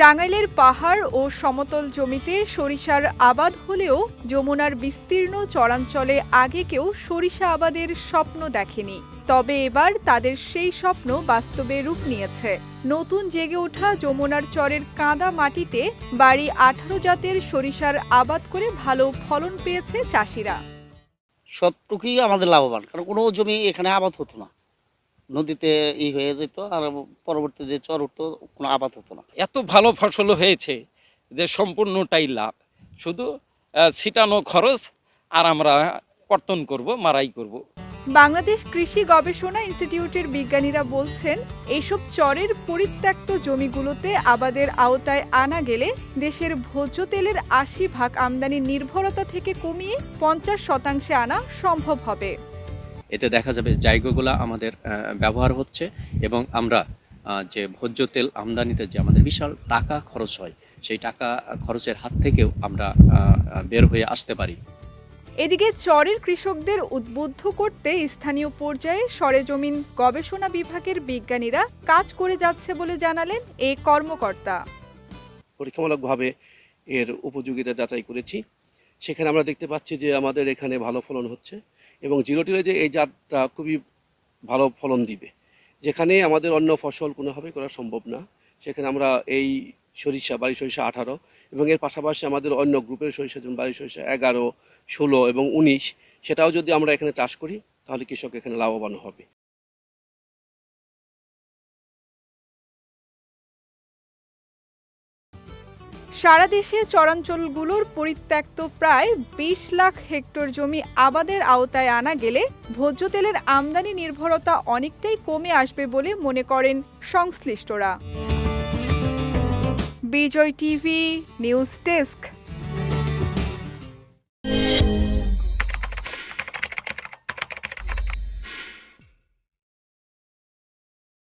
টাঙ্গাইলের পাহাড় ও সমতল জমিতে সরিষার আবাদ হলেও যমুনার বিস্তীর্ণ চরাঞ্চলে আগে কেউ সরিষা আবাদের স্বপ্ন দেখেনি। তবে এবার তাদের সেই স্বপ্ন বাস্তবে রূপ নিয়েছে। নতুন জেগে ওঠা যমুনার চরের কাদা মাটিতে বাড়ি আঠারো জাতের সরিষার আবাদ করে ভালো ফলন পেয়েছে চাষিরা। সবটুকুই আমাদের লাভবান, কারণ কোনো জমি এখানে আবাদ হতো না। নদীতে ই হয়ে যেত আর পরবর্তী যে চর উঠতো কোনো আবাদ হতো না। এত ভালো ফসল হয়েছে যে সম্পূর্ণটাই লাভ। শুধু ছিটানো খরচ আর আমরা কর্তন করব মারাই করব। বাংলাদেশ কৃষি গবেষণা ইনস্টিটিউটের বিজ্ঞানীরা বলছেন এইসব চরের পরিত্যক্ত জমিগুলোতে আবাদের আওতায় আনা গেলে দেশের ভোজ্য তেলের আশি ভাগ আমদানির নির্ভরতা থেকে কমিয়ে পঞ্চাশ শতাংশে আনা সম্ভব হবে। এতে দেখা যাবে জায়গাগুলো আমাদের ব্যবহার হচ্ছে এবং আমরা যে ভোজ্য তেল আমদানিতে যে আমাদের বিশাল টাকা খরচ হয় সেই টাকা খরচের হাত থেকেও আমরা বের হয়ে আসতে পারি। এদিকে চরের কৃষকদের উদ্বুদ্ধ করতে স্থানীয় পর্যায়ে সরেজমিন গবেষণা বিভাগের বিজ্ঞানীরা কাজ করে যাচ্ছে বলে জানালেন এই কর্মকর্তা। পরীক্ষামূলকভাবে এর উপযোগিতা যাচাই করেছি। সেখানে আমরা দেখতে পাচ্ছি যে আমাদের এখানে ভালো ফলন হচ্ছে। এবং জিরো টিলেজে এই জাতটা খুবই ভালো ফলন দিবে। যেখানে আমাদের অন্য ফসল কোনোভাবে করা সম্ভব না। সেখানে আমরা এই সরিষা, বাড়ি সরিষা আঠারো এবং এর পাশাপাশি আমাদের অন্য গ্রুপের সরিষা যেমন বাড়ি সরিষা এগারো, ষোলো এবং উনিশ, সেটাও যদি আমরা এখানে চাষ করি, তাহলে কৃষক এখানে লাভবান হবে। সারা দেশে চরাঞ্চলগুলোর পরিত্যক্ত প্রায় বিশ লাখ হেক্টর জমি আবাদের আওতায় আনা গেলে ভোজ্য তেলের আমদানি নির্ভরতা অনেকটাই কমে আসবে বলে মনে করেন সংশ্লিষ্টরা। Bijoy TV, news desk.